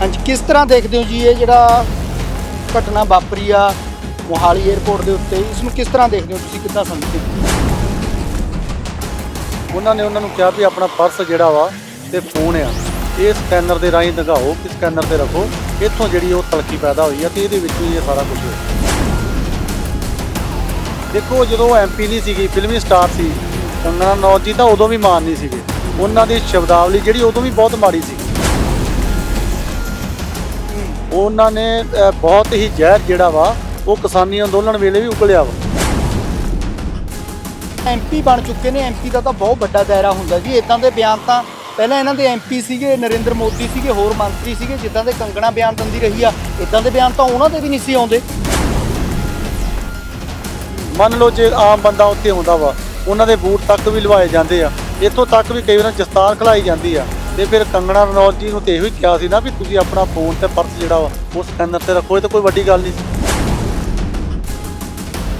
ਹਾਂਜੀ, ਕਿਸ ਤਰ੍ਹਾਂ ਦੇਖਦੇ ਹੋ ਜੀ ਇਹ ਜਿਹੜਾ ਘਟਨਾ ਵਾਪਰੀ ਆ ਮੋਹਾਲੀ 에ਅਰਪੋਰਟ ਦੇ ਉੱਤੇ? ਇਸ ਨੂੰ ਕਿਸ ਤਰ੍ਹਾਂ ਦੇਖਦੇ ਹੋ ਤੁਸੀਂ? ਕਿੱਦਾਂ ਸਮਝਦੇ ਹੋ? ਉਹਨਾਂ ਨੇ ਉਹਨਾਂ ਨੂੰ ਕਿਹਾ ਵੀ ਆਪਣਾ ਪਰਸ ਜਿਹੜਾ ਵਾ ਤੇ ਫੋਨ ਆ। ਇਹ ਸਕੈਨਰ ਦੇ ਰਾਹੀਂ ਦਿਖਾਓ ਕਿ ਸਕੈਨਰ ਤੇ ਰੱਖੋ। ਇੱਥੋਂ ਜਿਹੜੀ ਉਹ ਤਲਕੀ ਪੈਦਾ ਹੋਈ ਆ ਤੇ ਇਹਦੇ ਵਿੱਚ ਹੀ ਇਹ ਸਾਰਾ ਕੁਝ ਹੋਇਆ। ਦੇਖੋ, ਜਦੋਂ ਐਮਪੀ ਨਹੀਂ ਸੀਗੀ, ਫਿਲਮੀ ਸਟਾਰ ਸੀ ਕੰਗਨਾ ਨੌਜੀ ਤਾਂ ਉਦੋਂ ਵੀ ਮਾਨ ਨਹੀਂ ਸੀਗੇ। ਉਹਨਾਂ ਦੀ ਸ਼ਬਦਾਵਲੀ ਜਿਹੜੀ ਉਦੋਂ ਵੀ ਬਹੁਤ ਮਾੜੀ ਸੀ। ਉਹਨਾਂ ਨੇ ਬਹੁਤ ਹੀ ਜ਼ਹਿਰ ਜਿਹੜਾ ਵਾ, ਉਹ ਕਿਸਾਨੀ ਅੰਦੋਲਨ ਵੇਲੇ ਵੀ ਉਕਲਿਆ ਵਾ। ਐਮਪੀ ਬਣ ਚੁੱਕੇ ਨੇ। ਐਮਪੀ ਦਾ ਤਾਂ ਬਹੁਤ ਵੱਡਾ ਦਾਇਰਾ ਹੁੰਦਾ ਜੀ। ਇਦਾਂ ਦੇ ਬਿਆਨ ਤਾਂ ਪਹਿਲਾਂ ਇਹਨਾਂ ਦੇ ਐਮਪੀ ਸੀਗੇ, ਨਰਿੰਦਰ ਮੋਦੀ ਸੀਗੇ, ਹੋਰ ਮੰਤਰੀ ਸੀਗੇ, ਜਿੱਦਾਂ ਦੇ ਕੰਗਣਾ ਬਿਆਨ ਦਿੰਦੀ ਰਹੀ ਆ ਇਦਾਂ ਦੇ ਬਿਆਨ ਤਾਂ ਉਹਨਾਂ ਦੇ ਵੀ ਨਹੀਂ ਸੀ ਆਉਂਦੇ। ਮੰਨ ਲਓ ਜੇ ਆਮ ਬੰਦਾ ਉੱਥੇ ਹੁੰਦਾ ਵਾ, ਉਹਨਾਂ ਦੇ ਬੂਟ ਤੱਕ ਵੀ ਲਵਾਏ ਜਾਂਦੇ ਆ। ਇੱਥੋਂ ਤੱਕ ਵੀ ਕਈ ਵਾਰ ਜਸਤਾਰ ਖਲਾਈ ਜਾਂਦੀ ਆ। ਤੇ ਫਿਰ ਕੰਗਣਾ ਰਣੌਤ ਜੀ ਨੂੰ ਤੇ ਇਹੋ ਹੀ ਕਿਹਾ ਸੀ ਨਾ ਵੀ ਤੁਸੀਂ ਆਪਣਾ ਫੋਨ ਤੇ ਪਰਸ ਜਿਹੜਾ ਵਾ, ਉਹ ਸਕੈਨਰ ਤੇ ਰੱਖੋ, ਇਹ ਤਾਂ ਕੋਈ ਵੱਡੀ ਗੱਲ ਨਹੀਂ ਸੀ।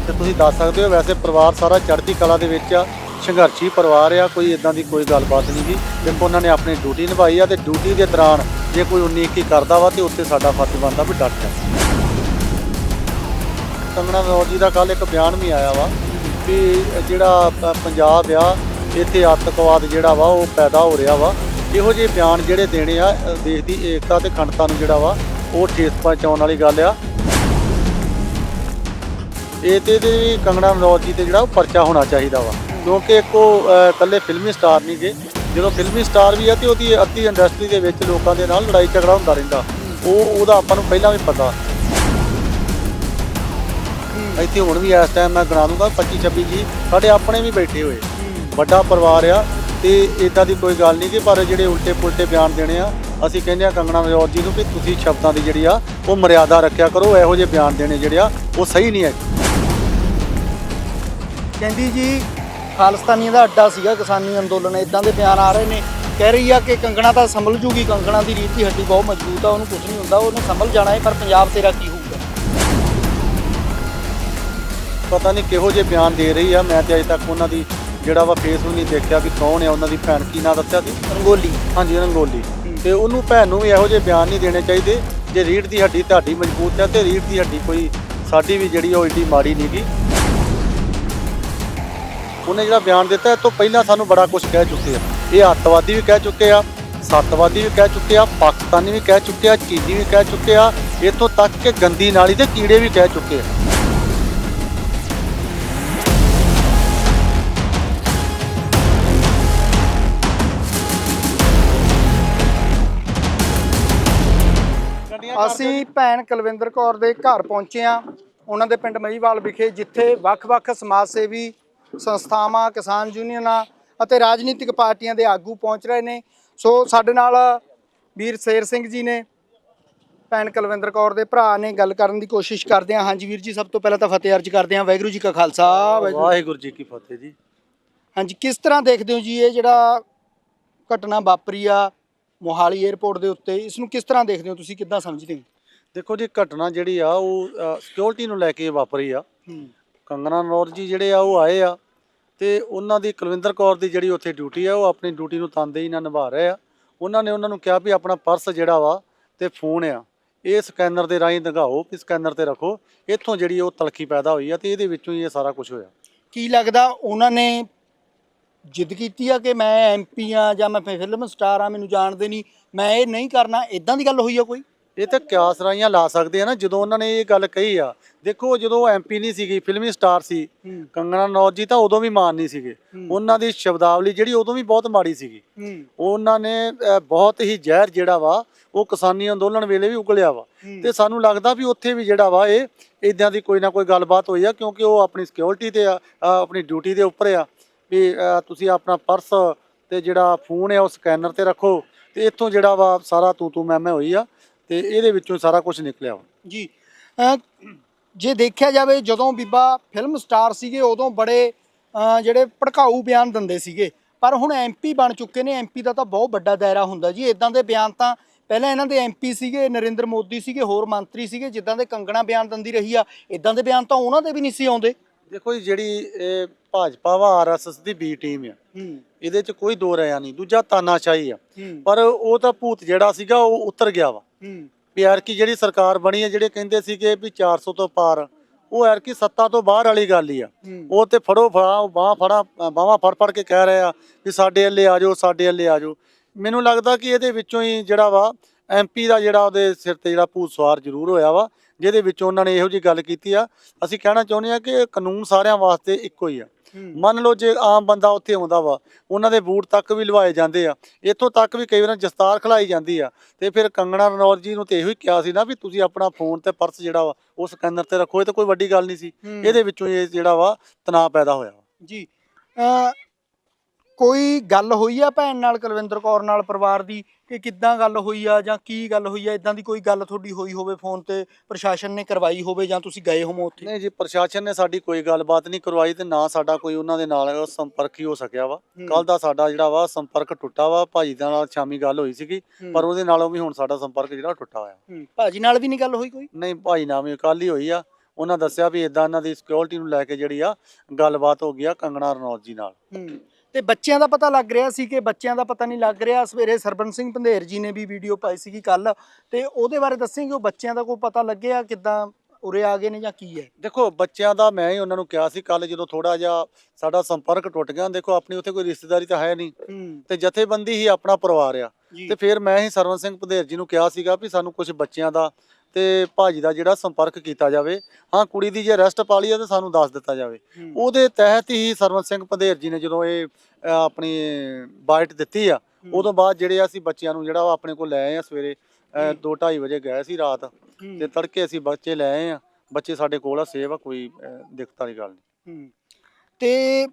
ਤੇ ਤੁਸੀਂ ਦੱਸ ਸਕਦੇ ਹੋ, ਵੈਸੇ ਪਰਿਵਾਰ ਸਾਰਾ ਚੜ੍ਹਦੀ ਕਲਾ ਦੇ ਵਿੱਚ ਆ, ਸੰਘਰਸ਼ੀ ਪਰਿਵਾਰ ਆ, ਕੋਈ ਇਦਾਂ ਦੀ ਕੋਈ ਗੱਲਬਾਤ ਨਹੀਂ ਗੀ। ਦੇਖੋ, ਉਹਨਾਂ ਨੇ ਆਪਣੀ ਡਿਊਟੀ ਨਿਭਾਈ ਆ ਤੇ ਡਿਊਟੀ ਦੇ ਦੌਰਾਨ ਜੇ ਕੋਈ 19 ਇੱਕੀ ਕਰਦਾ ਵਾ ਤੇ ਉੱਥੇ ਸਾਡਾ ਫਰਜ਼ ਬਣਦਾ ਵੀ ਡਟ ਜਾ ਕੰਗਣਾ ਰਣੌਤ ਜੀ ਦਾ ਕੱਲ ਇੱਕ ਬਿਆਨ ਵੀ ਆਇਆ ਵਾ ਵੀ ਜਿਹੜਾ ਪੰਜਾਬ ਆ ਇੱਥੇ ਆਤੰਕਵਾਦ ਜਿਹੜਾ ਵਾ ਉਹ ਪੈਦਾ ਹੋ ਰਿਹਾ ਵਾ। ਇਹੋ ਜਿਹੇ ਬਿਆਨ ਜਿਹੜੇ ਦੇਣੇ ਆ ਦੇਸ਼ ਦੀ ਏਕਤਾ ਤੇ ਅਖੰਡਤਾ ਨੂੰ ਜਿਹੜਾ ਵਾ, ਉਹ ਠੇਸ ਪਹੁੰਚਾਉਣ ਵਾਲੀ ਗੱਲ ਆ। ਇਹ ਤੇ ਵੀ ਕੰਗਣਾ ਰਣੌਤ ਜੀ ਤੇ ਜਿਹੜਾ ਉਹ ਪਰਚਾ ਹੋਣਾ ਚਾਹੀਦਾ ਵਾ। ਕਿਉਂਕਿ ਇੱਕ ਉਹ ਇਕੱਲੇ ਫਿਲਮੀ ਸਟਾਰ ਨਹੀਂ ਗਏ ਜਦੋਂ ਫਿਲਮੀ ਸਟਾਰ ਵੀ ਆ ਤੇ ਉਹਦੀ ਅੱਧੀ ਇੰਡਸਟਰੀ ਦੇ ਵਿੱਚ ਲੋਕਾਂ ਦੇ ਨਾਲ ਲੜਾਈ ਝਗੜਾ ਹੁੰਦਾ ਰਹਿੰਦਾ। ਉਹ, ਉਹਦਾ ਆਪਾਂ ਨੂੰ ਪਹਿਲਾਂ ਵੀ ਪਤਾ। ਇੱਥੇ ਹੁਣ ਵੀ ਇਸ ਟਾਈਮ ਮੈਂ ਗਣਾ ਦੂੰਗਾ 25 26 ਜੀ, ਸਾਡੇ ਆਪਣੇ ਵੀ ਬੈਠੇ ਹੋਏ। ਵੱਡਾ ਪਰਿਵਾਰ ਆ ਤੇ ਇਦਾਂ ਦੀ ਕੋਈ ਗੱਲ ਨਹੀਂ ਕਿ ਪਰ ਜਿਹੜੇ ਉਲਟੇ ਪੁਲਟੇ ਬਿਆਨ ਦੇਣੇ ਆ ਅਸੀਂ ਕਹਿੰਦੇ ਆ ਕੰਗਣਾ ਰਣੌਤ ਜੀ ਨੂੰ ਵੀ ਤੁਸੀਂ ਸ਼ਬਦਾਂ ਦੀ ਜਿਹੜੀ ਆ ਉਹ ਮਰਿਆਦਾ ਰੱਖਿਆ ਕਰੋ ਇਹੋ ਜਿਹੇ ਬਿਆਨ ਦੇਣੇ ਜਿਹੜੇ ਆ ਉਹ ਸਹੀ ਨਹੀਂ ਹੈ ਕਹਿੰਦੀ ਜੀ ਖਾਲਿਸਤਾਨੀਆਂ ਦਾ ਅੱਡਾ ਸੀਗਾ ਕਿਸਾਨੀ ਅੰਦੋਲਨ ਇਦਾਂ ਦੇ ਬਿਆਨ ਆ ਰਹੇ ਨੇ। ਕਹਿ ਰਹੀ ਆ ਕਿ ਕੰਗਣਾ ਤਾਂ ਸੰਭਲ ਜੂਗੀ ਕੰਗਣਾ ਦੀ ਰੀਤ ਦੀ ਹੱਡੀ ਬਹੁਤ ਮਜ਼ਬੂਤ ਆ ਉਹਨੂੰ ਕੁਝ ਨਹੀਂ ਹੁੰਦਾ ਉਹਨੇ ਸੰਭਲ ਜਾਣਾ ਹੈ ਪਰ ਪੰਜਾਬ ਤੇਰਾ ਕੀ ਹੋਊਗਾ? ਪਤਾ ਨਹੀਂ ਕਿਹੋ ਜਿਹੇ ਬਿਆਨ ਦੇ ਰਹੀ ਆ ਮੈਂ ਤੇ ਅਜੇ ਤੱਕ ਉਹਨਾਂ ਦੀ ਜਿਹੜਾ ਵਾ ਫੇਸ ਵੀ ਨਹੀਂ ਦੇਖਿਆ ਵੀ ਕੌਣ ਆ ਉਹਨਾਂ ਦੀ ਭੈਣ ਕੀ ਨਾਂ ਦੱਸਿਆ ਸੀ? ਰੰਗੋਲੀ। ਹਾਂਜੀ ਰੰਗੋਲੀ। ਤੇ ਉਹਨੂੰ ਭੈਣ ਨੂੰ ਵੀ ਇਹੋ ਜਿਹੇ ਬਿਆਨ ਨਹੀਂ ਦੇਣੇ ਚਾਹੀਦੇ। ਜੇ ਰੀੜ ਦੀ ਹੱਡੀ ਤੁਹਾਡੀ ਮਜ਼ਬੂਤ ਹੈ ਤੇ ਰੀੜ ਦੀ ਹੱਡੀ ਕੋਈ ਸਾਡੀ ਵੀ ਜਿਹੜੀ ਉਹ ਏਡੀ ਮਾੜੀ ਨਹੀਂਗੀ ਉਹਨੇ ਜਿਹੜਾ ਬਿਆਨ ਦਿੱਤਾ ਇਹ ਤੋਂ ਪਹਿਲਾਂ ਸਾਨੂੰ ਬੜਾ ਕੁਝ ਕਹਿ ਚੁੱਕੇ ਆ। ਇਹ ਅੱਤਵਾਦੀ ਵੀ ਕਹਿ ਚੁੱਕੇ ਆ ਸੱਤਵਾਦੀ ਵੀ ਕਹਿ ਚੁੱਕੇ ਆ ਪਾਕਿਸਤਾਨੀ ਵੀ ਕਹਿ ਚੁੱਕੇ ਆ ਚੀਨੀ ਵੀ ਕਹਿ ਚੁੱਕੇ ਆ। ਇੱਥੋਂ ਤੱਕ ਕਿ ਗੰਦੀ ਨਾਲੀ ਤੇ ਕੀੜੇ ਵੀ ਕਹਿ ਚੁੱਕੇ ਆ। ਅਸੀਂ ਭੈਣ ਕੁਲਵਿੰਦਰ ਕੌਰ ਦੇ ਘਰ ਪਹੁੰਚੇ ਆ ਉਹਨਾਂ ਦੇ ਪਿੰਡ ਮਹੀਵਾਲ ਵਿਖੇ ਜਿੱਥੇ ਵੱਖ-ਵੱਖ ਸਮਾਜ ਸੇਵੀ ਸੰਸਥਾਵਾਂ ਕਿਸਾਨ ਯੂਨੀਅਨਾਂ ਅਤੇ ਰਾਜਨੀਤਿਕ ਪਾਰਟੀਆਂ ਦੇ ਆਗੂ ਪਹੁੰਚ ਰਹੇ ਨੇ। ਸੋ ਸਾਡੇ ਨਾਲ ਵੀਰ ਸ਼ੇਰ ਸਿੰਘ ਜੀ ਨੇ ਭੈਣ ਕੁਲਵਿੰਦਰ ਕੌਰ ਦੇ ਭਰਾ ਨੇ ਗੱਲ ਕਰਨ ਦੀ ਕੋਸ਼ਿਸ਼ ਕਰਦੇ ਆ ਹਾਂਜੀ ਵੀਰ ਜੀ ਸਭ ਤੋਂ ਪਹਿਲਾਂ ਤਾਂ ਫਤਿਹ ਅਰਜ ਕਰਦੇ ਆ ਵਾਹਿਗੁਰੂ ਜੀ ਕਾ ਖਾਲਸਾ ਵਾਹਿਗੁਰੂ ਜੀ ਕੀ ਫਤਿਹ ਜੀ। ਹਾਂਜੀ ਕਿਸ ਤਰ੍ਹਾਂ ਦੇਖਦੇ ਹੋ ਜੀ ਇਹ ਜਿਹੜਾ ਘਟਨਾ ਵਾਪਰੀ ਆ? ਮੋਹਾਲੀ 에ਅਰਪੋਰਟ ਦੇ ਉੱਤੇ ਇਸ ਨੂੰ ਕਿਸ ਤਰ੍ਹਾਂ ਦੇਖਦੇ ਹੋ ਤੁਸੀਂ? ਕਿੱਦਾਂ ਸਮਝਦੇ ਹੋ? ਦੇਖੋ ਜੀ ਘਟਨਾ ਜਿਹੜੀ ਆ ਉਹ ਸਿਕਿਉਰਿਟੀ ਨੂੰ ਲੈ ਕੇ ਵਾਪਰੀ ਆ। ਕੰਗਨਾ ਰਣੌਤ ਜੀ ਜਿਹੜੇ ਆ ਉਹ ਆਏ ਆ ਤੇ ਉਹਨਾਂ ਦੀ ਕੁਲਵਿੰਦਰ ਕੌਰ ਦੀ ਜਿਹੜੀ ਉੱਥੇ ਡਿਊਟੀ ਆ ਉਹ ਆਪਣੀ ਡਿਊਟੀ ਨੂੰ ਤਨਦੇਹੀ ਨਾਲ ਨਿਭਾ ਰਹੇ ਆ। ਉਹਨਾਂ ਨੇ ਉਹਨਾਂ ਨੂੰ ਕਿਹਾ ਵੀ ਆਪਣਾ ਪਰਸ ਜਿਹੜਾ ਵਾ ਤੇ ਫੋਨ ਆ ਇਹ ਸਕੈਨਰ ਦੇ ਰਾਹੀਂ ਦਿਖਾਓ ਕਿ ਸਕੈਨਰ ਤੇ ਰੱਖੋ। ਇੱਥੋਂ ਜਿਹੜੀ ਉਹ ਤਲਖੀ ਪੈਦਾ ਹੋਈ ਆ ਤੇ ਇਹਦੇ ਵਿੱਚੋਂ ਹੀ ਇਹ ਸਾਰਾ ਕੁਝ ਹੋਇਆ। ਕੀ ਲੱਗਦਾ ਉਹਨਾਂ ਨੇ ਜਿੱਦ ਕੀਤੀ ਆ ਕਿ ਮੈਂ ਐਮਪੀ ਆ ਜਾਂ ਮੈਂ ਫਿਲਮ ਸਟਾਰ ਆ ਮੈਨੂੰ ਜਾਣਦੇ ਨਹੀਂ। ਮੈਂ ਇਹ ਨਹੀਂ ਕਰਨਾ ਇਦਾਂ ਦੀ ਗੱਲ ਹੋਈ ਆ ਕੋਈ? ਇਹ ਤਾਂ ਕਿਆਸ ਰਾਈਆਂ ਲਾ ਸਕਦੇ ਆ ਨਾ ਜਦੋਂ ਉਹਨਾਂ ਨੇ ਇਹ ਗੱਲ ਕਹੀ ਆ। ਦੇਖੋ ਜਦੋਂ ਐਮਪੀ ਨਹੀਂ ਸੀਗੀ ਫਿਲਮੀ ਸਟਾਰ ਸੀ ਕੰਗਨਾ ਰਣੌਤ ਜੀ ਤਾਂ ਉਦੋਂ ਵੀ ਮਾਨ ਨਹੀਂ ਸੀਗੇ। ਉਹਨਾਂ ਦੀ ਸ਼ਬਦਾਵਲੀ ਜਿਹੜੀ ਉਦੋਂ ਵੀ ਬਹੁਤ ਮਾੜੀ ਸੀਗੀ। ਉਹਨਾਂ ਨੇ ਬਹੁਤ ਹੀ ਜ਼ਹਿਰ ਜਿਹੜਾ ਵਾ ਉਹ ਕਿਸਾਨੀ ਅੰਦੋਲਨ ਵੇਲੇ ਵੀ ਉਗਲਿਆ ਵਾ। ਤੇ ਸਾਨੂੰ ਲੱਗਦਾ ਵੀ ਉੱਥੇ ਵੀ ਜਿਹੜਾ ਵਾ ਇਹ ਇਦਾਂ ਦੀ ਕੋਈ ਨਾ ਕੋਈ ਗੱਲਬਾਤ ਹੋਈ ਆ ਕਿਉਂਕਿ ਉਹ ਆਪਣੀ ਸਿਕਿਉਰਿਟੀ ਤੇ ਆ ਆਪਣੀ ਡਿਊਟੀ ਦੇ ਉੱਪਰ ਆ। ਵੀ ਤੁਸੀਂ ਆਪਣਾ ਪਰਸ ਤੇ ਜਿਹੜਾ ਫੋਨ ਹੈ ਉਹ ਸਕੈਨਰ ਤੇ ਰੱਖੋ ਤੇ ਇੱਥੋਂ ਜਿਹੜਾ ਵਾ ਸਾਰਾ ਤੂੰ ਤੂੰ ਮੈਂ ਮੈਂ ਹੋਈ ਆ ਤੇ ਇਹਦੇ ਵਿੱਚੋਂ ਸਾਰਾ ਕੁਝ ਨਿਕਲਿਆ ਵਾ। ਜੀ ਜੇ ਦੇਖਿਆ ਜਾਵੇ ਜਦੋਂ ਬੀਬਾ ਫਿਲਮ ਸਟਾਰ ਸੀਗੇ ਉਦੋਂ ਬੜੇ ਜਿਹੜੇ ਭੜਕਾਊ ਬਿਆਨ ਦਿੰਦੇ ਸੀਗੇ। ਪਰ ਹੁਣ ਐਮਪੀ ਬਣ ਚੁੱਕੇ ਨੇ ਐਮਪੀ ਦਾ ਤਾਂ ਬਹੁਤ ਵੱਡਾ ਦਾਇਰਾ ਹੁੰਦਾ ਜੀ। ਇਦਾਂ ਦੇ ਬਿਆਨ ਤਾਂ ਪਹਿਲਾਂ ਇਹਨਾਂ ਦੇ ਐਮਪੀ ਸੀਗੇ, ਨਰਿੰਦਰ ਮੋਦੀ ਸੀਗੇ, ਹੋਰ ਮੰਤਰੀ ਸੀਗੇ, ਜਿੱਦਾਂ ਦੇ ਕੰਗਣਾ ਬਿਆਨ ਦਿੰਦੀ ਰਹੀ ਆ ਇਦਾਂ ਦੇ ਬਿਆਨ ਤਾਂ ਉਹਨਾਂ ਦੇ ਵੀ ਨਹੀਂ ਸੀ ਆਉਂਦੇ। ਦੇਖੋ ਜੀ ਜਿਹੜੀ ਇਹ ਭਾਜਪਾ ਵਾ ਆਰਐਸਐਸ ਦੀ ਬੀ ਟੀਮ ਆ। ਇਹਦੇ 'ਚ ਕੋਈ ਦੋ ਰਿਆ ਨਹੀਂ ਦੂਜਾ ਤਾਨਾਸ਼ਾਹੀ ਆ। ਪਰ ਉਹ ਤਾਂ ਭੂਤ ਜਿਹੜਾ ਸੀਗਾ ਉਹ ਉਤਰ ਗਿਆ ਵਾ। ਵੀ ਐਰਕੀ ਜਿਹੜੀ ਸਰਕਾਰ ਬਣੀ ਹੈ ਜਿਹੜੇ ਕਹਿੰਦੇ ਸੀਗੇ ਵੀ 400 ਤੋਂ ਪਾਰ ਉਹ ਐਰਕੀ ਸੱਤਾ ਤੋਂ ਬਾਹਰ ਵਾਲੀ ਗੱਲ ਹੀ ਆ। ਉਹ ਤੇ ਫੜੋ ਫੜਾ ਬਾਹ ਫੜਾ ਬਾਹਾਂ ਫੜ ਫੜ ਕੇ ਕਹਿ ਰਹੇ ਆ ਵੀ ਸਾਡੇ ਅੱਲੇ ਆ ਜਾਓ ਸਾਡੇ ਅੱਲੇ ਆ ਜਾਓ। ਮੈਨੂੰ ਲੱਗਦਾ ਕਿ ਇਹਦੇ ਵਿੱਚੋਂ ਹੀ ਜਿਹੜਾ ਵਾ ਐਮਪੀ ਦਾ ਜਿਹੜਾ ਉਹਦੇ ਸਿਰ ਤੇ ਜਿਹੜਾ ਭੂਤ ਸਵਾਰ ਜ਼ਰੂਰ ਹੋਇਆ ਵਾ ਜਿਹਦੇ ਵਿੱਚ ਉਹਨਾਂ ਨੇ ਇਹੋ ਜੀ ਗੱਲ ਕੀਤੀ ਆ। ਅਸੀਂ ਕਹਿਣਾ ਚਾਹੁੰਦੇ ਆ ਕਿ ਕਾਨੂੰਨ ਸਾਰਿਆਂ ਵਾਸਤੇ ਇੱਕੋ ਹੀ ਆ। ਮੰਨ ਲਓ ਜੇ ਆਮ ਬੰਦਾ ਉੱਥੇ ਆਉਂਦਾ ਵਾ ਉਹਨਾਂ ਦੇ ਬੂਟ ਤੱਕ ਵੀ ਲਵਾਏ ਜਾਂਦੇ ਆ। ਇੱਥੋਂ ਤੱਕ ਵੀ ਕਈ ਵਾਰ ਜਸਤਾਰ ਖਲਾਈ ਜਾਂਦੀ ਆ। ਤੇ ਫਿਰ ਕੰਗਣਾ ਰਣੌਤ ਜੀ ਨੂੰ ਤੇ ਇਹੋ ਹੀ ਕਿਹਾ ਸੀ ਨਾ ਵੀ ਤੁਸੀਂ ਆਪਣਾ ਫੋਨ ਤੇ ਪਰਸ ਜਿਹੜਾ ਵਾ ਉਹ ਸਕੈਨਰ ਤੇ ਰੱਖੋ ਇਹ ਤਾਂ ਕੋਈ ਵੱਡੀ ਗੱਲ ਨਹੀਂ ਸੀ। ਇਹਦੇ ਵਿੱਚੋਂ ਇਹ ਜਿਹੜਾ ਵਾ ਤਣਾਅ ਪੈਦਾ ਹੋਇਆ ਜੀ। ਕੋਈ ਗੱਲ ਹੋਈ ਆ ਭੈਣ ਨਾਲ ਕੁਲਵਿੰਦਰ ਕੌਰ ਨਾਲ ਪਰਿਵਾਰ ਦੀ? ਕਿ ਕਿੱਦਾਂ ਗੱਲ ਹੋਈ ਆ ਜਾਂ ਕੀ ਗੱਲ ਹੋਈ ਆ? ਇਦਾਂ ਦੀ ਕੋਈ ਗੱਲ ਤੁਹਾਡੀ ਹੋਈ ਹੋਵੇ ਫੋਨ ਤੇ ਪ੍ਰਸ਼ਾਸਨ ਨੇ ਕਰਵਾਈ ਹੋਵੇ ਜਾਂ ਤੁਸੀਂ ਗਏ ਹੋਵੋ ਉੱਥੇ? ਨਹੀਂ ਜੀ ਪ੍ਰਸ਼ਾਸਨ ਨੇ ਸਾਡੀ ਕੋਈ ਗੱਲਬਾਤ ਨਹੀਂ ਕਰਵਾਈ ਤੇ ਨਾ ਸਾਡਾ ਕੋਈ ਉਹਨਾਂ ਦੇ ਨਾਲ ਸੰਪਰਕ ਹੀ ਹੋ ਸਕਿਆ ਵਾ। ਕੱਲ ਦਾ ਸਾਡਾ ਜਿਹੜਾ ਵਾ ਸੰਪਰਕ ਟੁੱਟਾ ਵਾ ਭਾਜੀ ਦੇ ਨਾਲ ਸ਼ਾਮੀ ਗੱਲ ਹੋਈ ਸੀਗੀ। ਪਰ ਉਹਦੇ ਨਾਲੋਂ ਵੀ ਹੁਣ ਸਾਡਾ ਸੰਪਰਕ ਜਿਹੜਾ ਟੁੱਟਾ ਹੋਇਆ। ਭਾਜੀ ਨਾਲ ਵੀ ਨਹੀਂ ਗੱਲ ਹੋਈ ਕੋਈ? ਨਹੀਂ ਭਾਈ ਨਾਲ ਵੀ ਕੱਲ ਹੀ ਹੋਈ ਆ। ਉਹਨਾਂ ਦੱਸਿਆ ਵੀ ਇਦਾਂ ਇਹਨਾਂ ਦੀ ਸਿਕਿਉਰਿਟੀ ਨੂੰ ਲੈ ਕੇ ਜਿਹੜੀ ਆ ਗੱਲਬਾਤ ਹੋ ਗਈ ਆ ਕੰਗਣਾ ਰਣੌਤ ਜੀ ਨਾਲ। ਹੂੰ। ਤੇ ਬੱਚਿਆਂ ਦਾ ਪਤਾ ਲੱਗ ਰਿਹਾ ਸੀ ਕਿ ਬੱਚਿਆਂ ਦਾ ਪਤਾ ਨਹੀਂ ਲੱਗ ਰਿਹਾ। ਸਵੇਰੇ ਸਰਬੰਸ ਸਿੰਘ ਪੰਧੇਰ ਜੀ ਨੇ ਵੀ ਵੀਡੀਓ ਪਾਈ ਸੀਗੀ ਕੱਲ ਤੇ ਉਹਦੇ ਬਾਰੇ ਦੱਸੇਂਗੇ ਉਹ ਬੱਚਿਆਂ ਦਾ ਕੋਈ ਪਤਾ ਲੱਗਿਆ ਕਿੱਦਾਂ ਉਰੇ ਆ ਗਏ ਨੇ ਜਾਂ ਕੀ ਹੈ? ਦੇਖੋ ਬੱਚਿਆਂ ਦਾ ਮੈਂ ਹੀ ਉਹਨਾਂ ਨੂੰ ਕਿਹਾ ਸੀ ਕੱਲ ਜਦੋਂ ਥੋੜਾ ਜਿਹਾ ਸਾਡਾ ਸੰਪਰਕ ਟੁੱਟ ਗਿਆ ਦੇਖੋ ਆਪਣੀ ਉੱਥੇ ਕੋਈ ਰਿਸ਼ਤੇਦਾਰੀ ਤਾਂ ਹੈ ਨਹੀਂ। ਹੂੰ। ਤੇ ਜਥੇਬੰਦੀ ਹੀ ਆਪਣਾ ਪਰਿਵਾਰ ਆ। ਜੀ। ਤੇ ਫਿਰ ਮੈਂ ਹੀ ਸਰਵਨ ਸਿੰਘ ਪੰਧੇਰ ਜੀ ਨੂੰ ਕਿਹਾ ਸੀਗਾ ਵੀ ਸਾਨੂੰ ਕੁਝ ਬੱਚਿਆਂ ਦਾ ਤੇ ਭਾਜੀ ਦਾ ਜਿਹੜਾ ਸੰਪਰਕ ਕੀਤਾ ਜਾਵੇ ਹਾਂ ਕੁੜੀ ਦੀ ਜੇ ਅਰੈਸਟ ਪਾ ਲਈ ਆ ਤੇ ਸਾਨੂੰ ਦੱਸ ਦਿੱਤਾ ਜਾਵੇ। ਉਹਦੇ ਤਹਿਤ ਹੀ ਸਰਵਨ ਸਿੰਘ ਪੰਧੇਰ ਜੀ ਨੇ ਜਦੋਂ ਇਹ ਆਪਣੀ ਬਾਈਟ ਦਿੱਤੀ ਆ ਹੂੰ। ਉਦੋਂ ਬਾਅਦ ਜਿਹੜੇ ਆ ਅਸੀਂ ਬੱਚਿਆਂ ਨੂੰ ਜਿਹੜਾ ਆਪਣੇ ਕੋਲ ਲੈ ਆਏ ਆ ਸਵੇਰੇ 2:30 ਵਜੇ ਗਏ ਸੀ ਰਾਤ। ਤੇ ਤੜਕੇ ਅਸੀਂ ਬੱਚੇ ਲੈ ਆਏ ਆ ਬੱਚੇ ਸਾਡੇ ਕੋਲ ਆ ਸੇਵ ਆ ਕੋਈ ਦਿੱਕਤ ਵਾਲੀ ਗੱਲ ਨਹੀਂ। ਤੇ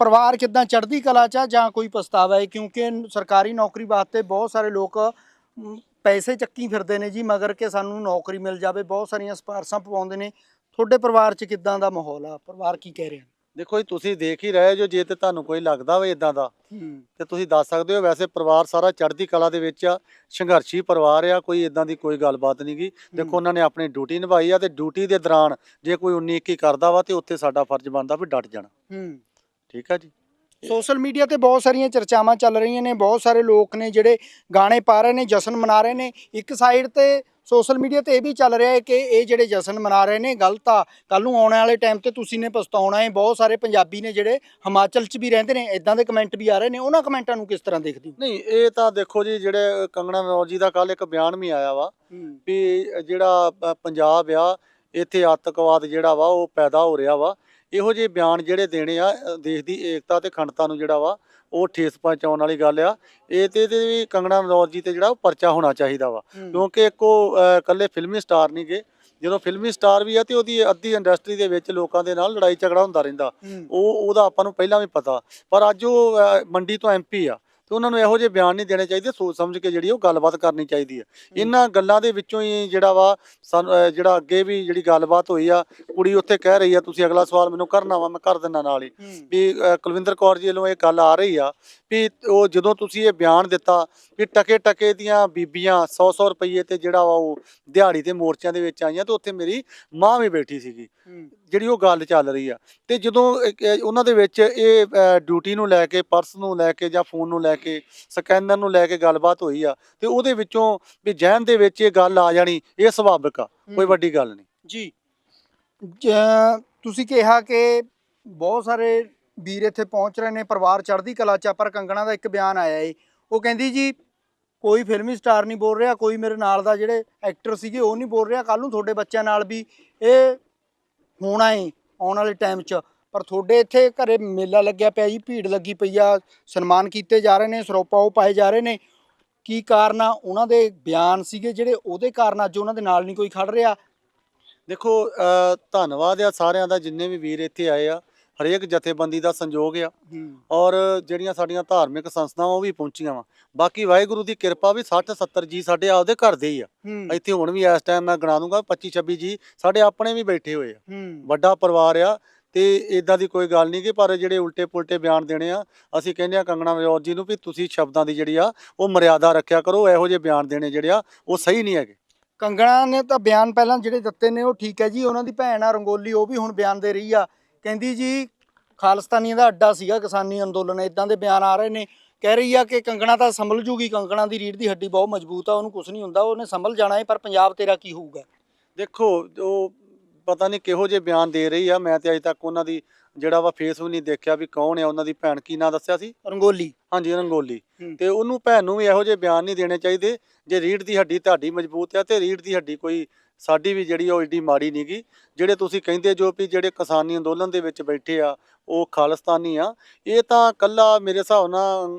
ਪਰਿਵਾਰ ਕਿਦਾਂ ਚੜ੍ਹਦੀ ਕਲਾ ਚ ਜਾਂ ਕੋਈ ਪਛਤਾਵਾ ਹੈ ਕਿਉਂਕਿ ਸਰਕਾਰੀ ਨੌਕਰੀ ਵਾਸਤੇ ਬਹੁਤ ਸਾਰੇ ਲੋਕ ਪੈਸੇ ਚੱਕੀ ਫਿਰਦੇ ਨੇ ਜੀ ਮਗਰ ਕਿ ਸਾਨੂੰ ਨੌਕਰੀ ਮਿਲ ਜਾਵੇ ਬਹੁਤ ਸਾਰੀਆਂ ਸਿਫਾਰਸ਼ਾਂ ਪਵਾਉਂਦੇ ਨੇ। ਤੁਹਾਡੇ ਪਰਿਵਾਰ ਚ ਕਿਦਾਂ ਦਾ ਮਾਹੌਲ ਆ? ਪਰਿਵਾਰ ਕੀ ਕਹਿ ਰਿਹਾ? ਦੇਖੋ ਜੀ ਤੁਸੀਂ ਦੇਖ ਹੀ ਰਹੇ ਜੋ ਜੇ ਤੇ ਤੁਹਾਨੂੰ ਕੋਈ ਲੱਗਦਾ ਵੇ ਇਦਾਂ ਦਾ ਤੇ ਤੁਸੀਂ ਦੱਸ ਸਕਦੇ ਹੋ ਵੈਸੇ ਪਰਿਵਾਰ ਸਾਰਾ ਚੜ੍ਹਦੀ ਕਲਾ ਦੇ ਵਿੱਚ ਆ ਸੰਘਰਸ਼ੀ ਪਰਿਵਾਰ ਆ ਕੋਈ ਇਦਾਂ ਦੀ ਕੋਈ ਗੱਲਬਾਤ ਨਹੀਂ ਗੀ। ਦੇਖੋ ਉਹਨਾਂ ਨੇ ਆਪਣੀ ਡਿਊਟੀ ਨਿਭਾਈ ਆ ਤੇ ਡਿਊਟੀ ਦੇ ਦੌਰਾਨ ਜੇ ਕੋਈ 19 21 ਕਰਦਾ ਵਾ ਤੇ ਉੱਥੇ ਸਾਡਾ ਫਰਜ਼ ਬਣਦਾ ਵੀ ਡਟ ਜਾਣਾ। ਹੂੰ। ਠੀਕ ਆ ਜੀ। ਸੋਸ਼ਲ ਮੀਡੀਆ ਤੇ ਬਹੁਤ ਸਾਰੀਆਂ ਚਰਚਾਵਾਂ ਚੱਲ ਰਹੀਆਂ ਨੇ ਬਹੁਤ ਸਾਰੇ ਲੋਕ ਨੇ ਜਿਹੜੇ ਗਾਣੇ ਪਾ ਰਹੇ ਨੇ ਜਸ਼ਨ ਮਨਾ ਰਹੇ ਨੇ। ਇੱਕ ਸਾਈਡ ਤੇ ਸੋਸ਼ਲ ਮੀਡੀਆ ਤੇ ਇਹ ਵੀ ਚੱਲ ਰਿਹਾ ਹੈ ਕਿ ਇਹ ਜਿਹੜੇ ਜਸ਼ਨ ਮਨਾ ਰਹੇ ਨੇ ਗਲਤ ਆ। ਕੱਲ ਨੂੰ ਆਉਣ ਵਾਲੇ ਟਾਈਮ ਤੇ ਤੁਸੀਂ ਨੇ ਪਛਤਾਉਣਾ ਹੈ। ਬਹੁਤ ਸਾਰੇ ਪੰਜਾਬੀ ਨੇ ਜਿਹੜੇ ਹਿਮਾਚਲ 'ਚ ਵੀ ਰਹਿੰਦੇ ਨੇ ਇਦਾਂ ਦੇ ਕਮੈਂਟ ਵੀ ਆ ਰਹੇ ਨੇ। ਉਹਨਾਂ ਕਮੈਂਟਾਂ ਨੂੰ ਕਿਸ ਤਰ੍ਹਾਂ ਦੇਖਦੇ ਹੋ? ਨਹੀਂ ਇਹ ਤਾਂ ਦੇਖੋ ਜੀ ਜਿਹੜੇ ਕੰਗਣਾ ਰਣੌਤ ਜੀ ਦਾ ਕੱਲ ਇੱਕ ਬਿਆਨ ਵੀ ਆਇਆ ਵਾ ਵੀ ਜਿਹੜਾ ਪੰਜਾਬ ਆ ਇੱਥੇ ਆਤੰਕਵਾਦ ਜਿਹੜਾ ਵਾ ਉਹ ਪੈਦਾ ਹੋ ਰਿਹਾ ਵਾ। ਇਹੋ ਜਿਹੇ ਬਿਆਨ ਜਿਹੜੇ ਦੇਣੇ ਆ ਦੇਸ਼ ਦੀ ਏਕਤਾ ਤੇ ਅਖੰਡਤਾ ਨੂੰ ਜਿਹੜਾ ਵਾ ਉਹ ਠੇਸ ਪਹੁੰਚਾਉਣ ਵਾਲੀ ਗੱਲ ਆ। ਇਹ ਤੇ ਤੇ ਵੀ ਕੰਗਣਾ ਰਣੌਤ ਜੀ ਤੇ ਜਿਹੜਾ ਉਹ ਪਰਚਾ ਹੋਣਾ ਚਾਹੀਦਾ ਵਾ। ਕਿਉਂਕਿ ਇੱਕੋ ਅ, ਇਕੱਲੇ ਫਿਲਮੀ ਸਟਾਰ ਨਹੀਂ ਗੇ। ਜਦੋਂ ਫਿਲਮੀ ਸਟਾਰ ਵੀ ਆ ਤੇ ਉਹਦੀ ਅੱਧੀ ਇੰਡਸਟਰੀ ਦੇ ਵਿੱਚ ਲੋਕਾਂ ਦੇ ਨਾਲ ਲੜਾਈ ਝਗੜਾ ਹੁੰਦਾ ਰਹਿੰਦਾ। ਉਹ ਉਹਦਾ ਆਪਾਂ ਨੂੰ ਪਹਿਲਾਂ ਵੀ ਪਤਾ। ਪਰ ਅੱਜ ਉਹ ਮੰਡੀ ਤੋਂ ਐਮਪੀ ਆ। ਤੇ ਉਹਨਾਂ ਨੂੰ ਇਹੋ ਜਿਹੇ ਬਿਆਨ ਨਹੀਂ ਦੇਣੇ ਚਾਹੀਦੇ ਸੋਚ ਸਮਝ ਕੇ ਜਿਹੜੀ ਉਹ ਗੱਲਬਾਤ ਕਰਨੀ ਚਾਹੀਦੀ ਹੈ। ਇਹਨਾਂ ਗੱਲਾਂ ਦੇ ਵਿੱਚੋਂ ਹੀ ਜਿਹੜਾ ਵਾ ਸਾਨੂੰ ਜਿਹੜਾ ਅੱਗੇ ਵੀ ਜਿਹੜੀ ਗੱਲਬਾਤ ਹੋਈ ਆ ਕੁੜੀ ਉੱਥੇ ਕਹਿ ਰਹੀ ਆ ਤੁਸੀਂ ਅਗਲਾ ਸਵਾਲ ਮੈਨੂੰ ਕਰਨਾ ਵਾ ਮੈਂ ਕਰ ਦਿੰਦਾ ਨਾਲ ਹੀ। ਵੀ ਕੁਲਵਿੰਦਰ ਕੌਰ ਜੀ ਵੱਲੋਂ ਇਹ ਗੱਲ ਆ ਰਹੀ ਆ ਵੀ ਉਹ ਜਦੋਂ ਤੁਸੀਂ ਇਹ ਬਿਆਨ ਦਿੱਤਾ ਵੀ ਟਕੇ ਟਕੇ ਦੀਆਂ ਬੀਬੀਆਂ 100 100 ਰੁਪਏ ਤੇ ਜਿਹੜਾ ਵਾ ਉਹ ਦਿਹਾੜੀ ਤੇ ਮੋਰਚਿਆਂ ਦੇ ਵਿੱਚ ਆਈਆਂ ਤੇ ਉੱਥੇ ਮੇਰੀ ਮਾਂ ਵੀ ਬੈਠੀ ਸੀਗੀ। ਜਿਹੜੀ ਉਹ ਗੱਲ ਚੱਲ ਰਹੀ ਆ। ਤੇ ਜਦੋਂ ਉਹਨਾਂ ਦੇ ਵਿੱਚ ਇਹ ਡਿਊਟੀ ਨੂੰ ਲੈ ਕੇ ਪਰਸ ਨੂੰ ਲੈ ਕੇ ਜਾਂ ਫੋਨ ਨੂੰ ਲੈ ਕੇ ਸਕੈਨਰ ਨੂੰ ਲੈ ਕੇ ਗੱਲਬਾਤ ਹੋਈ ਆ ਤੇ ਉਹਦੇ ਵਿੱਚੋਂ ਵੀ ਜਹਿਨ ਦੇ ਵਿੱਚ ਇਹ ਗੱਲ ਆ ਜਾਣੀ ਇਹ ਸੁਭਾਵਿਕ ਆ ਕੋਈ। ਵੱਡੀ ਗੱਲ ਨਹੀਂ। ਜੀ। ਜ- ਤੁਸੀਂ ਕਿਹਾ ਕਿ ਬਹੁਤ ਸਾਰੇ ਵੀਰ ਇੱਥੇ ਪਹੁੰਚ ਰਹੇ ਨੇ ਪਰਿਵਾਰ ਚੜ੍ਹਦੀ ਕਲਾ ਚ ਪਰ ਕੰਗਣਾ ਦਾ ਇੱਕ ਬਿਆਨ ਆਇਆ ਏ। ਉਹ ਕਹਿੰਦੀ ਜੀ ਕੋਈ ਫਿਲਮੀ ਸਟਾਰ ਨਹੀਂ ਬੋਲ ਰਿਹਾ ਕੋਈ ਮੇਰੇ ਨਾਲ ਦਾ ਜਿਹੜੇ ਐਕਟਰ ਸੀਗੇ ਉਹ ਨਹੀਂ ਬੋਲ ਰਿਹਾ ਕੱਲ ਨੂੰ ਤੁਹਾਡੇ ਬੱਚਿਆਂ ਨਾਲ ਵੀ ਇਹ ਹੋਣਾ ਏ ਆਉਣ ਵਾਲੇ ਟਾਈਮ 'ਚ। ਪਰ ਤੁਹਾਡੇ ਇੱਥੇ ਘਰੇ ਮੇਲਾ ਲੱਗਿਆ ਪਿਆ ਜੀ ਭੀੜ ਲੱਗੀ ਪਈ ਆ ਸਨਮਾਨ ਕੀਤੇ ਜਾ ਰਹੇ ਨੇ ਸਰੋਪਾ ਉਹ ਪਾਏ ਜਾ ਰਹੇ ਨੇ। ਕੀ ਕਾਰਨ ਆ? ਉਹਨਾਂ ਦੇ ਬਿਆਨ ਸੀਗੇ ਜਿਹੜੇ ਉਹਦੇ ਕਾਰਨ ਅੱਜ ਉਹਨਾਂ ਦੇ ਨਾਲ ਨਹੀਂ ਕੋਈ ਖੜ ਰਿਹਾ। ਦੇਖੋ ਅਹ, ਧੰਨਵਾਦ ਆ ਸਾਰਿਆਂ ਦਾ ਜਿੰਨੇ ਵੀ ਵੀਰ ਇੱਥੇ ਆਏ ਆ। ਹਰੇਕ ਜਥੇਬੰਦੀ ਦਾ ਸੰਯੋਗ ਆ। ਔਰ ਜਿਹੜੀਆਂ ਸਾਡੀਆਂ ਧਾਰਮਿਕ ਸੰਸਥਾਵਾਂ ਉਹ ਵੀ ਪਹੁੰਚੀਆਂ ਵਾ। ਬਾਕੀ ਵਾਹਿਗੁਰੂ ਦੀ ਕਿਰਪਾ ਵੀ 60 70 ਜੀ ਸਾਡੇ ਆਪਦੇ ਘਰ ਦੇ ਹੀ ਆ। ਇੱਥੇ ਹੁਣ ਵੀ ਇਸ ਟਾਈਮ ਮੈਂ ਗਿਣਾ ਦੂੰਗਾ 25 26 ਜੀ ਸਾਡੇ ਆਪਣੇ ਵੀ ਬੈਠੇ ਹੋਏ ਆ। ਵੱਡਾ ਪਰਿਵਾਰ ਆ ਤੇ ਇਦਾਂ ਦੀ ਕੋਈ ਗੱਲ ਨਹੀਂ ਕਿ ਪਰ ਜਿਹੜੇ ਉਲਟੇ ਪੁਲਟੇ ਬਿਆਨ ਦੇਣੇ ਆ ਅਸੀਂ ਕਹਿੰਦੇ ਆ ਕੰਗਣਾ ਵਿਜੋਰ ਜੀ ਨੂੰ ਵੀ ਤੁਸੀਂ ਸ਼ਬਦਾਂ ਦੀ ਜਿਹੜੀ ਆ ਉਹ ਮਰਿਆਦਾ ਰੱਖਿਆ ਕਰੋ ਇਹੋ ਜਿਹੇ ਬਿਆਨ ਦੇਣੇ ਜਿਹੜੇ ਆ ਉਹ ਸਹੀ ਨਹੀਂ ਹੈਗੇ। ਕੰਗਣਾ ਨੇ ਤਾਂ ਬਿਆਨ ਪਹਿਲਾਂ ਜਿਹੜੇ ਦਿੱਤੇ ਨੇ ਉਹ ਠੀਕ ਹੈ ਜੀ ਉਹਨਾਂ ਦੀ ਭੈਣ ਆ ਰੰਗੋਲੀ ਉਹ ਵੀ ਹੁਣ ਬਿਆਨ ਦੇ ਰਹੀ ਆ। ਕਹਿੰਦੀ ਜੀ ਖਾਲਿਸਤਾਨੀਆਂ ਦਾ ਅੱਡਾ ਸੀਗਾ ਕਿਸਾਨੀ ਅੰਦੋਲਨ ਇਦਾਂ ਦੇ ਬਿਆਨ ਆ ਰਹੇ ਨੇ। ਕਹਿ ਰਹੀ ਆ ਕਿ ਕੰਗਣਾ ਤਾਂ ਸੰਭਲ ਜੂਗੀ ਕੰਗਣਾ ਦੀ ਰੀੜ ਦੀ ਹੱਡੀ ਬਹੁਤ ਮਜ਼ਬੂਤ ਆ ਉਹਨੂੰ ਕੁਝ ਨਹੀਂ ਹੁੰਦਾ ਉਹਨੇ ਸੰਭਲ ਜਾਣਾ ਹੈ ਪਰ ਪੰਜਾਬ ਤੇਰਾ ਕੀ ਹੋਊਗਾ? ਦੇਖੋ ਉਹ ਪਤਾ ਨਹੀਂ ਕਿਹੋ ਜਿਹੇ ਬਿਆਨ ਦੇ ਰਹੀ ਆ ਮੈਂ ਤੇ ਅਜੇ ਤੱਕ ਉਹਨਾਂ ਦੀ ਜਿਹੜਾ ਵਾ ਫੇਸ ਵੀ ਨਹੀਂ ਦੇਖਿਆ ਵੀ ਕੌਣ ਆ ਉਹਨਾਂ ਦੀ ਭੈਣ ਕੀ ਨਾਂ ਦੱਸਿਆ ਸੀ? ਰੰਗੋਲੀ। ਹਾਂਜੀ ਰੰਗੋਲੀ। ਤੇ ਉਹਨੂੰ ਭੈਣ ਨੂੰ ਵੀ ਇਹੋ ਜਿਹੇ ਬਿਆਨ ਨਹੀਂ ਦੇਣੇ ਚਾਹੀਦੇ ਜੇ ਰੀੜ ਦੀ ਹੱਡੀ ਤੁਹਾਡੀ ਮਜ਼ਬੂਤ ਆ ਤੇ ਰੀੜ ਦੀ ਹੱਡੀ ਕੋਈ ਸਾਡੀ ਵੀ ਜਿਹੜੀ ਉਹ ਏਡੀ ਮਾੜੀ ਨਹੀਂਗੀ ਜਿਹੜੇ ਤੁਸੀਂ ਕਹਿੰਦੇ ਜੋ ਵੀ ਜਿਹੜੇ ਕਿਸਾਨੀ ਅੰਦੋਲਨ ਦੇ ਵਿੱਚ ਬੈਠੇ ਆ ਉਹ ਖਾਲਿਸਤਾਨੀ ਆ। ਇਹ ਤਾਂ ਕੱਲਾ ਮੇਰੇ ਹਿਸਾਬ ਨਾਲ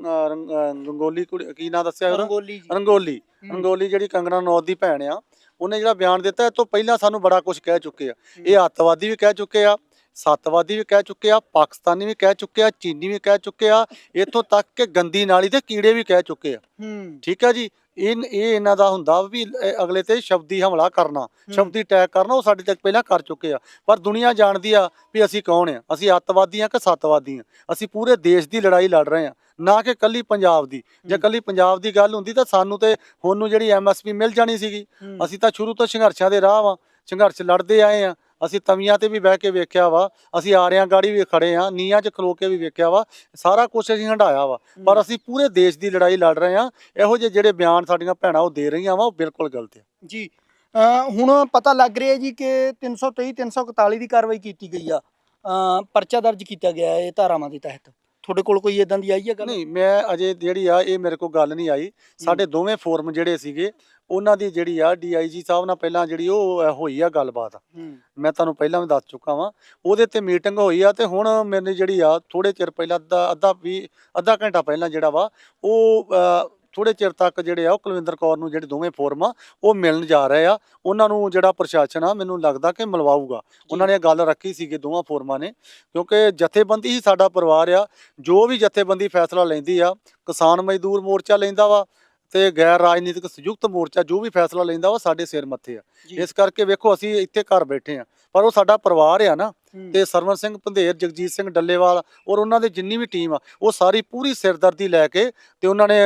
ਰੰਗੋਲੀ ਕੁੜੀ ਕੀ ਨਾਂ ਦੱਸਿਆ ਰੰਗੋਲੀ ਰੰਗੋਲੀ। ਰੰਗੋਲੀ ਜਿਹੜੀ ਕੰਗਣਾ ਨੌਦ ਦੀ ਭੈਣ ਆ ਉਹਨੇ ਜਿਹੜਾ ਬਿਆਨ ਦਿੱਤਾ ਇਹ ਤੋਂ ਪਹਿਲਾਂ ਸਾਨੂੰ ਬੜਾ ਕੁਝ ਕਹਿ ਚੁੱਕੇ ਆ। ਇਹ ਅੱਤਵਾਦੀ ਵੀ ਕਹਿ ਚੁੱਕੇ ਆ ਸੱਤਵਾਦੀ ਵੀ ਕਹਿ ਚੁੱਕੇ ਆ ਪਾਕਿਸਤਾਨੀ ਵੀ ਕਹਿ ਚੁੱਕੇ ਆ ਚੀਨੀ ਵੀ ਕਹਿ ਚੁੱਕੇ ਆ। ਇੱਥੋਂ ਤੱਕ ਕਿ ਗੰਦੀ ਨਾਲੀ ਦੇ ਕੀੜੇ ਵੀ ਕਹਿ ਚੁੱਕੇ ਆ। ਹੂੰ। ਠੀਕ ਹੈ ਜੀ? ਇਹ ਇਹ ਇਹਨਾਂ ਦਾ ਹੁੰਦਾ ਵੀ ਅਗਲੇ ਤੇ ਸ਼ਬਦੀ ਹਮਲਾ ਕਰਨਾ ਸ਼ਬਦੀ ਅਟੈਕ ਕਰਨਾ ਉਹ ਸਾਡੇ ਤੱਕ ਪਹਿਲਾਂ ਕਰ ਚੁੱਕੇ ਆ। ਪਰ ਦੁਨੀਆ ਜਾਣਦੀ ਆ ਵੀ ਅਸੀਂ ਕੌਣ ਆ? ਅਸੀਂ ਅੱਤਵਾਦੀ ਆ ਕਿ ਸੱਤਵਾਦੀ ਆ? ਅਸੀਂ ਪੂਰੇ ਦੇਸ਼ ਦੀ ਲੜਾਈ ਲੜ ਰਹੇ ਆ। ਨਾ ਕਿ ਕੱਲੀ ਪੰਜਾਬ ਦੀ। ਜੇ। ਕੱਲੀ ਪੰਜਾਬ ਦੀ ਗੱਲ ਹੁੰਦੀ ਤਾਂ ਸਾਨੂੰ ਤੇ ਹੁਣ ਨੂੰ ਜਿਹੜੀ ਐਮਐਸਪੀ ਮਿਲ ਜਾਣੀ ਸੀਗੀ। ਅਸੀਂ ਤਾਂ ਸ਼ੁਰੂ ਤੋਂ ਸੰਘਰਸ਼ਾਂ ਦੇ ਰਾਹ ਵਾਂ। ਸੰਘਰਸ਼ ਲੜਦੇ ਆਏ ਆ। ਅਸੀਂ ਤਵੀਆਂ ਤੇ ਵੀ ਬਹਿ ਕੇ ਵੇਖਿਆ ਵਾ ਅਸੀਂ ਆਰਿਆਂ ਗਾੜੀ ਵੀ ਖੜੇ ਆ ਨੀਆਂ 'ਚ ਖਲੋ ਕੇ ਵੀ ਵੇਖਿਆ ਵਾ ਸਾਰਾ ਕੁਝ ਅਸੀਂ ਹੰਡਾਇਆ ਵਾ। ਪਰ ਅਸੀਂ ਪੂਰੇ ਦੇਸ਼ ਦੀ ਲੜਾਈ ਲੜ ਰਹੇ ਆ ਇਹੋ ਜਿਹੇ ਜਿਹੜੇ ਬਿਆਨ ਸਾਡੀਆਂ ਭੈਣਾਂ ਉਹ ਦੇ ਰਹੀਆਂ ਵਾ ਉਹ ਬਿਲਕੁਲ ਗਲਤ ਆ। ਜੀ ਹੁਣ ਪਤਾ ਲੱਗ ਰਿਹਾ ਜੀ ਕਿ 323 341 ਦੀ ਕਾਰਵਾਈ ਕੀਤੀ ਗਈ ਆ। ਪਰਚਾ ਦਰਜ ਕੀਤਾ ਗਿਆ ਇਹ ਧਾਰਾਵਾਂ ਦੇ ਤਹਿਤ। ਤੁਹਾਡੇ ਕੋਲ ਕੋਈ ਇਦਾਂ ਦੀ ਆਈ ਹੈ ਗੱਲ? ਨਹੀਂ ਮੈਂ ਅਜੇ ਜਿਹੜੀ ਆ ਇਹ ਮੇਰੇ ਕੋਲ ਗੱਲ ਨਹੀਂ ਆਈ। ਸਾਡੇ ਦੋਵੇਂ ਫੋਰਮ ਜਿਹੜੇ ਸੀਗੇ ਉਹਨਾਂ ਦੀ ਜਿਹੜੀ ਆ ਡੀਆਈਜੀ ਸਾਹਿਬ ਨਾਲ ਪਹਿਲਾਂ ਜਿਹੜੀ ਉਹ ਅ, ਹੋਈ ਆ ਗੱਲਬਾਤ। ਮੈਂ ਤੁਹਾਨੂੰ ਪਹਿਲਾਂ ਵੀ ਦੱਸ ਚੁੱਕਾ ਵਾਂ। ਉਹਦੇ ਤੇ ਮੀਟਿੰਗ ਹੋਈ ਆ ਤੇ ਹੁਣ ਮੈਨੂੰ ਜਿਹੜੀ ਆ ਥੋੜੇ ਚਿਰ ਪਹਿਲਾਂ ਅੱਧਾ ਅੱਧਾ ਵੀ ਅੱਧਾ ਘੰਟਾ ਪਹਿਲਾਂ ਜਿਹੜਾ ਵਾ ਉਹ ਥੋੜੇ ਚਿਰ ਤੱਕ ਜਿਹੜੇ ਆ ਉਹ ਕੁਲਵਿੰਦਰ ਕੌਰ ਨੂੰ ਜਿਹੜੇ ਦੋਵੇਂ ਫੋਰਮ ਆ ਉਹ ਮਿਲਣ ਜਾ ਰਹੇ ਆ। ਉਹਨਾਂ ਨੂੰ ਜਿਹੜਾ ਪ੍ਰਸ਼ਾਸਨ ਆ ਮੈਨੂੰ ਲੱਗਦਾ ਕਿ ਮਿਲਵਾਊਗਾ। ਉਹਨਾਂ ਨੇ ਇਹ ਗੱਲ ਰੱਖੀ ਸੀਗੀ ਦੋਵਾਂ ਫੋਰਮਾਂ ਨੇ। ਕਿਉਂਕਿ ਜਥੇਬੰਦੀ ਹੀ ਸਾਡਾ ਪਰਿਵਾਰ ਆ। ਜੋ ਵੀ ਜਥੇਬੰਦੀ ਫੈਸਲਾ ਲੈਂਦੀ ਆ ਕਿਸਾਨ ਮਜ਼ਦੂਰ ਮੋਰਚਾ ਲੈਂਦਾ ਵਾ ਤੇ ਗੈਰ ਰਾਜਨੀਤਿਕ ਸੰਯੁਕਤ ਮੋਰਚਾ ਜੋ ਵੀ ਫੈਸਲਾ ਲੈਂਦਾ ਵਾ ਸਾਡੇ ਸਿਰ ਮੱਥੇ ਆ। ਇਸ ਕਰਕੇ ਵੇਖੋ ਅਸੀਂ ਇੱਥੇ ਘਰ ਬੈਠੇ ਆ। ਪਰ ਉਹ ਸਾਡਾ ਪਰਿਵਾਰ ਆ ਨਾ। ਤੇ ਸਰਵਨ ਸਿੰਘ ਪੰਧੇਰ ਜਗਜੀਤ ਸਿੰਘ ਡੱਲੇਵਾਲ ਔਰ ਉਹਨਾਂ ਦੇ ਜਿੰਨੀ ਵੀ ਟੀਮ ਆ ਉਹ ਸਾਰੀ ਪੂਰੀ ਸਿਰਦਰਦੀ ਲੈ ਕੇ ਤੇ ਉਹਨਾਂ ਨੇ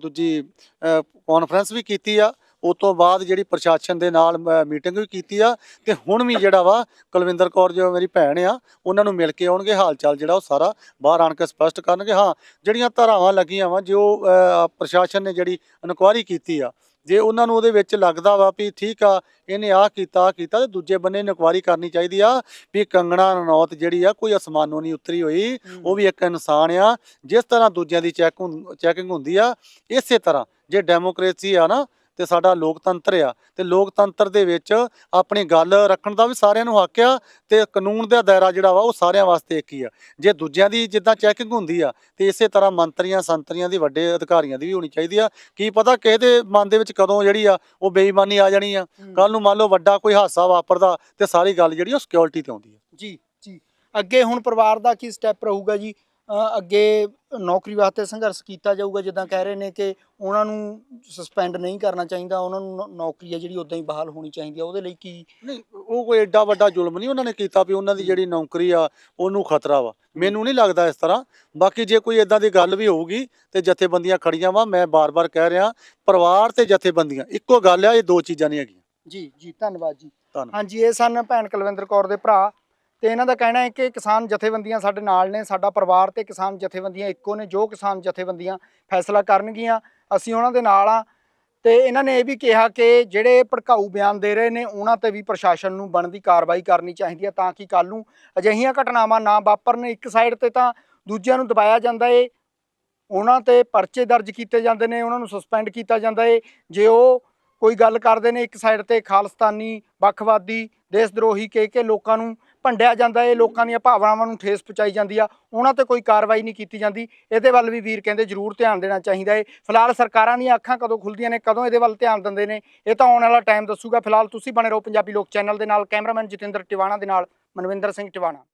ਦੂਜੀ ਕਾਨਫਰੰਸ ਵੀ ਕੀਤੀ ਆ ਉਸ ਤੋਂ ਬਾਅਦ ਜਿਹੜੀ ਪ੍ਰਸ਼ਾਸਨ ਦੇ ਨਾਲ ਮੀਟਿੰਗ ਵੀ ਕੀਤੀ ਆ ਤੇ ਹੁਣ ਵੀ ਜਿਹੜਾ ਵਾ ਕੁਲਵਿੰਦਰ ਕੌਰ ਜੋ ਮੇਰੀ ਭੈਣ ਆ ਉਹਨਾਂ ਨੂੰ ਮਿਲ ਕੇ ਆਉਣਗੇ ਹਾਲ ਚਾਲ ਜਿਹੜਾ ਉਹ ਸਾਰਾ ਬਾਹਰ ਆਣ ਕੇ ਸਪਸ਼ਟ ਕਰਨਗੇ। ਹਾਂ ਜਿਹੜੀਆਂ ਧਾਰਾਵਾਂ ਲੱਗੀਆਂ ਵਾ ਜੋ ਪ੍ਰਸ਼ਾਸਨ ਨੇ ਜਿਹੜੀ ਇਨਕੁਆਇਰੀ ਕੀਤੀ ਆ ਜੇ ਉਹਨਾਂ ਨੂੰ ਉਹਦੇ ਵਿੱਚ ਲੱਗਦਾ ਵਾ ਵੀ ਠੀਕ ਆ ਇਹਨੇ ਆਹ ਕੀਤਾ ਕੀਤਾ ਤੇ ਦੂਜੇ ਬੰਨੇ ਇਨਕੁਆਇਰੀ ਕਰਨੀ ਚਾਹੀਦੀ ਆ ਵੀ ਕੰਗਣਾ ਰਣੌਤ ਜਿਹੜੀ ਆ ਕੋਈ ਅਸਮਾਨੋਂ ਨਹੀਂ ਉਤਰੀ ਹੋਈ ਉਹ ਵੀ ਇੱਕ ਇਨਸਾਨ ਆ ਜਿਸ ਤਰ੍ਹਾਂ ਦੂਜਿਆਂ ਦੀ ਚੈੱਕ ਚੈਕਿੰਗ ਹੁੰਦੀ ਆ ਇਸੇ ਤਰ੍ਹਾਂ ਜੇ ਡੈਮੋਕ੍ਰੇਸੀ ਆ ਨਾ ਤੇ ਸਾਡਾ ਲੋਕਤੰਤਰ ਆ। ਤੇ ਲੋਕਤੰਤਰ ਦੇ ਵਿੱਚ ਆਪਣੀ ਗੱਲ ਰੱਖਣ ਦਾ ਵੀ ਸਾਰਿਆਂ ਨੂੰ ਹੱਕ ਆ ਤੇ ਕਾਨੂੰਨ ਦਾ ਦਾਇਰਾ ਜਿਹੜਾ ਵਾ ਉਹ ਸਾਰਿਆਂ ਵਾਸਤੇ ਇੱਕ ਹੀ ਆ। ਜੇ ਦੂਜਿਆਂ ਦੀ ਜਿੱਦਾਂ ਚੈਕਿੰਗ ਹੁੰਦੀ ਆ ਤੇ ਇਸੇ ਤਰ੍ਹਾਂ ਮੰਤਰੀਆਂ ਸੰਤਰੀਆਂ ਦੀ ਵੱਡੇ ਅਧਿਕਾਰੀਆਂ ਦੀ ਵੀ ਹੋਣੀ ਚਾਹੀਦੀ ਆ। ਕੀ ਪਤਾ ਕਿਸੇ ਦੇ ਮਨ ਦੇ ਵਿੱਚ ਕਦੋਂ ਜਿਹੜੀ ਆ ਉਹ ਬੇਈਮਾਨੀ ਆ ਜਾਣੀ ਆ। ਕੱਲ ਨੂੰ ਮੰਨ ਲਓ ਵੱਡਾ ਕੋਈ ਹਾਦਸਾ ਵਾਪਰਦਾ ਤੇ ਸਾਰੀ ਗੱਲ ਜਿਹੜੀ ਉਹ ਸਿਕਿਉਰਿਟੀ ਤੇ ਆਉਂਦੀ ਆ। ਜੀ ਜੀ। ਅੱਗੇ ਹੁਣ ਪਰਿਵਾਰ ਦਾ ਕੀ ਸਟੈਪ ਰਹੂਗਾ ਜੀ? ਅੱਗੇ ਨੌਕਰੀ ਵਾਸਤੇ ਸੰਘਰਸ਼ ਕੀਤਾ ਜਾਊਗਾ ਜਿੱਦਾਂ ਕਹਿ ਰਹੇ ਨੇ ਕਿ ਉਹਨਾਂ ਨੂੰ ਸਸਪੈਂਡ ਨਹੀਂ ਕਰਨਾ ਚਾਹੀਦਾ ਉਹਨਾਂ ਨੂੰ ਨੌਕਰੀ ਆ ਜਿਹੜੀ ਉਦਾਂ ਹੀ ਬਹਾਲ ਹੋਣੀ ਚਾਹੀਦੀ ਆ ਉਹਦੇ ਲਈ ਕੀ? ਨਹੀਂ ਉਹ ਕੋਈ ਐਡਾ ਵੱਡਾ ਜ਼ੁਲਮ ਨਹੀਂ ਉਹਨਾਂ ਨੇ ਕੀਤਾ ਵੀ ਉਹਨਾਂ ਦੀ ਜਿਹੜੀ ਨੌਕਰੀ ਆ ਉਹਨੂੰ ਖਤਰਾ ਵਾ। ਮੈਨੂੰ ਨਹੀਂ ਲੱਗਦਾ ਇਸ ਤਰ੍ਹਾਂ। ਬਾਕੀ ਜੇ ਕੋਈ ਇਦਾਂ ਦੀ ਗੱਲ ਵੀ ਹੋਊਗੀ ਤੇ ਜਥੇਬੰਦੀਆਂ ਖੜੀਆਂ ਵਾ ਮੈਂ ਬਾਰ-ਬਾਰ ਕਹਿ ਰਿਹਾ ਪਰਿਵਾਰ ਤੇ ਜਥੇਬੰਦੀਆਂ ਇੱਕੋ ਗੱਲ ਆ ਇਹ ਦੋ ਚੀਜ਼ਾਂ ਨਹੀਂ ਹੈਗੀਆਂ। ਜੀ ਜੀ ਧੰਨਵਾਦ ਜੀ। ਹਾਂਜੀ ਇਹ ਸਨ ਭੈਣ ਕੁਲਵਿੰਦਰ ਕੌਰ ਦੇ ਭਰਾ। ਤੇ ਇਹਨਾਂ ਦਾ ਕਹਿਣਾ ਹੈ ਕਿ ਕਿਸਾਨ ਜਥੇਬੰਦੀਆਂ ਸਾਡੇ ਨਾਲ ਨੇ, ਸਾਡਾ ਪਰਿਵਾਰ ਤੇ ਕਿਸਾਨ ਜਥੇਬੰਦੀਆਂ ਇੱਕੋ ਨੇ, ਜੋ ਕਿਸਾਨ ਜਥੇਬੰਦੀਆਂ ਫੈਸਲਾ ਕਰਨਗੀਆਂ, ਅਸੀਂ ਉਹਨਾਂ ਦੇ ਨਾਲ ਆ ਤੇ ਇਹਨਾਂ ਨੇ ਇਹ ਵੀ ਕਿਹਾ ਕਿ ਜਿਹੜੇ ਭੜਕਾਊ ਬਿਆਨ ਦੇ ਰਹੇ ਨੇ, ਉਹਨਾਂ ਤੇ ਵੀ ਪ੍ਰਸ਼ਾਸਨ ਨੂੰ ਬਣਦੀ ਕਾਰਵਾਈ ਕਰਨੀ ਚਾਹੀਦੀ ਹੈ ਤਾਂ ਕਿ ਕੱਲ ਨੂੰ ਅਜਿਹੀਆਂ ਘਟਨਾਵਾਂ ਨਾ ਵਾਪਰਨ। ਇੱਕ ਸਾਈਡ ਤੇ ਤਾਂ ਦੂਜਿਆਂ ਨੂੰ ਦਬਾਇਆ ਜਾਂਦਾ ਏ, ਉਹਨਾਂ ਤੇ ਪਰਚੇ ਦਰਜ ਕੀਤੇ ਜਾਂਦੇ ਨੇ, ਉਹਨਾਂ ਨੂੰ ਸਸਪੈਂਡ ਕੀਤਾ ਜਾਂਦਾ ਏ। ਜੇ ਉਹ ਕੋਈ ਗੱਲ ਕਰਦੇ ਨੇ ਇੱਕ ਸਾਈਡ ਤੇ ਖਾਲਿਸਤਾਨੀ, ਵੱਖਵਾਦੀ ਦੇਸ਼ ਦਰੋਹੀ ਕਹਿ ਕੇ ਲੋਕਾਂ ਨੂੰ ਭੰਡਿਆ ਜਾਂਦਾ ਏ ਲੋਕਾਂ ਦੀਆਂ ਭਾਵਨਾਵਾਂ ਨੂੰ ਠੇਸ ਪਹੁੰਚਾਈ ਜਾਂਦੀ ਆ। ਉਹਨਾਂ ਤੇ ਕੋਈ ਕਾਰਵਾਈ ਨਹੀਂ ਕੀਤੀ ਜਾਂਦੀ। ਇਹਦੇ ਵੱਲ ਵੀ ਵੀਰ ਕਹਿੰਦੇ ਜ਼ਰੂਰ ਧਿਆਨ ਦੇਣਾ ਚਾਹੀਦਾ ਏ ਫਿਲਹਾਲ ਸਰਕਾਰਾਂ ਦੀਆਂ ਅੱਖਾਂ ਕਦੋਂ ਖੁੱਲਦੀਆਂ ਨੇ, ਕਦੋਂ ਇਹਦੇ ਵੱਲ ਧਿਆਨ ਦਿੰਦੇ ਨੇ, ਇਹ ਤਾਂ ਆਉਣ ਵਾਲਾ ਟਾਈਮ ਦੱਸੂਗਾ। ਫਿਲਹਾਲ ਤੁਸੀਂ ਬਣੇ ਰਹੋ ਪੰਜਾਬੀ ਲੋਕ ਚੈਨਲ ਦੇ ਨਾਲ। ਕੈਮਰਾਮੈਨ ਜਤਿੰਦਰ ਟਿਵਾਣਾ ਦੇ ਨਾਲ ਮਨਵਿੰਦਰ ਸਿੰਘ ਟਿਵਾਣਾ।